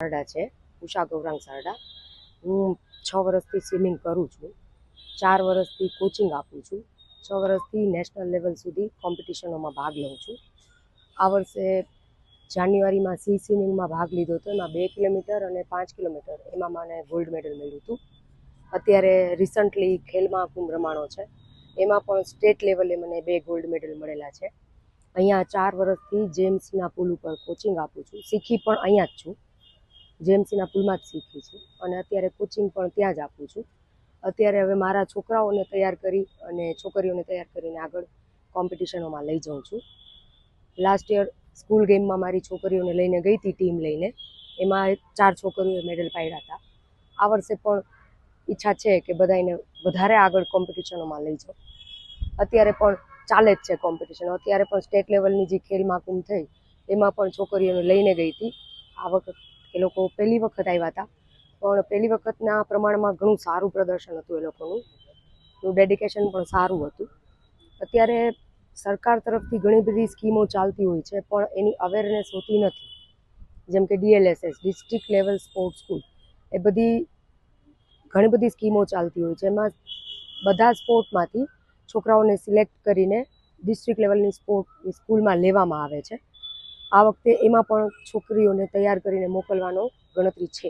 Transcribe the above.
સારડા છે, ઉષા ગૌરાંગ સારડા. હું છ વર્ષથી સ્વિમિંગ કરું છું, ચાર વર્ષથી કોચિંગ આપું છું, છ વર્ષથી નેશનલ લેવલ સુધી કોમ્પિટિશનોમાં ભાગ લઉં છું. આ વર્ષે જાન્યુઆરીમાં સી સ્વિમિંગમાં ભાગ લીધો હતો, એમાં બે કિલોમીટર અને પાંચ કિલોમીટર, એમાં મને ગોલ્ડ મેડલ મળ્યું હતું. અત્યારે રિસન્ટલી ખેલ મહાકુંભ રમાણો છે, એમાં પણ સ્ટેટ લેવલે મને બે ગોલ્ડ મેડલ મળેલા છે. અહીંયા ચાર વર્ષથી જેમ્સના પુલ ઉપર કોચિંગ આપું છું, શીખી પણ અહીંયા જ છું. જેએમસીના પુલમાં જ શીખી છું. અને અત્યારે કોચિંગ પણ ત્યાં જ આપું છું. અત્યારે હવે મારા છોકરાઓને તૈયાર કરી અને છોકરીઓને તૈયાર કરીને આગળ કોમ્પિટિશનોમાં લઈ જાઉં છું. લાસ્ટ યર સ્કૂલ ગેમમાં મારી છોકરીઓને લઈને ગઈ હતી ટીમ લઈને. એમાં ચાર છોકરીઓએ મેડલ પાડ્યા હતા. આ વર્ષે પણ ઈચ્છા છે કે બધાને વધારે આગળ કોમ્પિટિશનોમાં લઈ જાઉં. અત્યારે પણ ચાલે જ છે કોમ્પિટિશન અત્યારે પણ સ્ટેટ લેવલની જે ખેલ મહાકુંભ થઈ, એમાં પણ છોકરીઓને લઈને ગઈ હતી. આ વખત એ લોકો પહેલી વખત આવ્યા હતા. પણ પહેલી વખતના પ્રમાણમાં ઘણું સારું પ્રદર્શન હતું એ લોકોનું. એનું ડેડિકેશન પણ સારું હતું. અત્યારે સરકાર તરફથી ઘણી બધી સ્કીમો ચાલતી હોય છે, પણ એની અવેરનેસ હોતી નથી. જેમ કે DLSS district level sports school એ બધી ઘણી બધી સ્કીમો ચાલતી હોય છે. એમાં બધા સ્પોર્ટમાંથી છોકરાઓને સિલેક્ટ કરીને ડિસ્ટ્રિક્ટ લેવલની સ્પોર્ટ સ્કૂલમાં લેવામાં આવે છે. આ વખતે એમાં પણ છોકરીઓને તૈયાર કરીને મોકલવાનો ગણતરી છે.